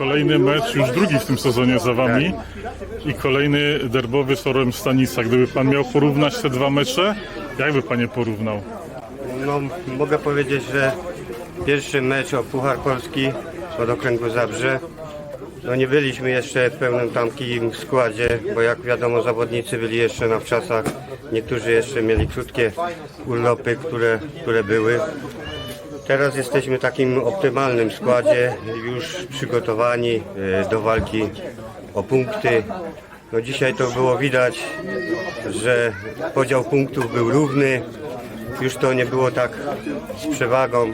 Kolejny mecz, już drugi w tym sezonie za wami i kolejny derbowy z Orłem Stanica. Gdyby pan miał porównać te dwa mecze, jak by pan je porównał? No, mogę powiedzieć, że pierwszy mecz o Puchar Polski od okręgu Zabrze. No nie byliśmy jeszcze w pełnym tamkim składzie, bo jak wiadomo zawodnicy byli jeszcze na wczasach. Niektórzy jeszcze mieli krótkie urlopy, które, które były. Teraz jesteśmy w takim optymalnym składzie, już przygotowani e, do walki o punkty. No dzisiaj to było widać, że podział punktów był równy. Już to nie było tak z przewagą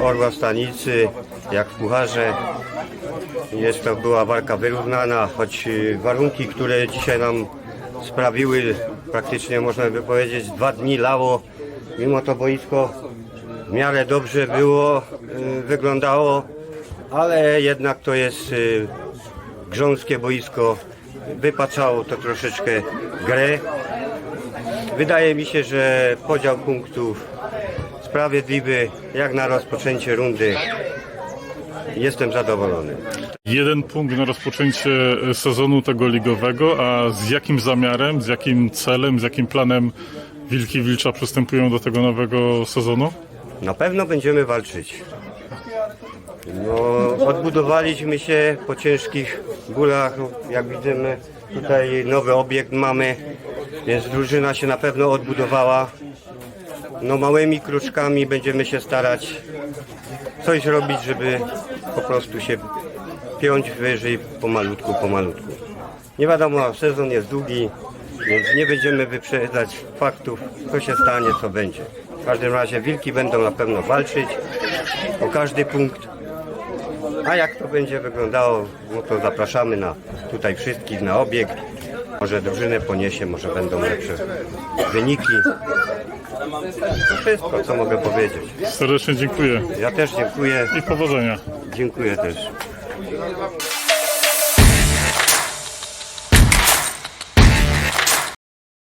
e, Orła Stanicy, jak w Pucharze. Jest to była walka wyrównana, choć e, warunki, które dzisiaj nam sprawiły, praktycznie można by powiedzieć, dwa dni lało. Mimo to boisko w miarę dobrze było, e, wyglądało, ale jednak to jest e, grząskie boisko. Wypaczało to troszeczkę grę. Wydaje mi się, że podział punktów sprawiedliwy jak na rozpoczęcie rundy. Jestem zadowolony. Jeden punkt na rozpoczęcie sezonu tego ligowego, a z jakim zamiarem, z jakim celem, z jakim planem Wilki Wilcza przystępują do tego nowego sezonu? Na pewno będziemy walczyć. No, odbudowaliśmy się po ciężkich bólach. Jak widzimy, tutaj nowy obiekt mamy, więc drużyna się na pewno odbudowała. No, małymi kruczkami będziemy się starać coś robić, żeby po prostu się piąć wyżej pomalutku, pomalutku. Nie wiadomo, sezon jest długi, więc nie będziemy wyprzedzać faktów, co się stanie, co będzie. W każdym razie wilki będą na pewno walczyć o każdy punkt. A jak to będzie wyglądało, no to zapraszamy na tutaj wszystkich na obiekt. Może drużynę poniesie, może będą lepsze wyniki. To wszystko, co mogę powiedzieć. Serdecznie dziękuję Ja też dziękuję. i powodzenia. Dziękuję też.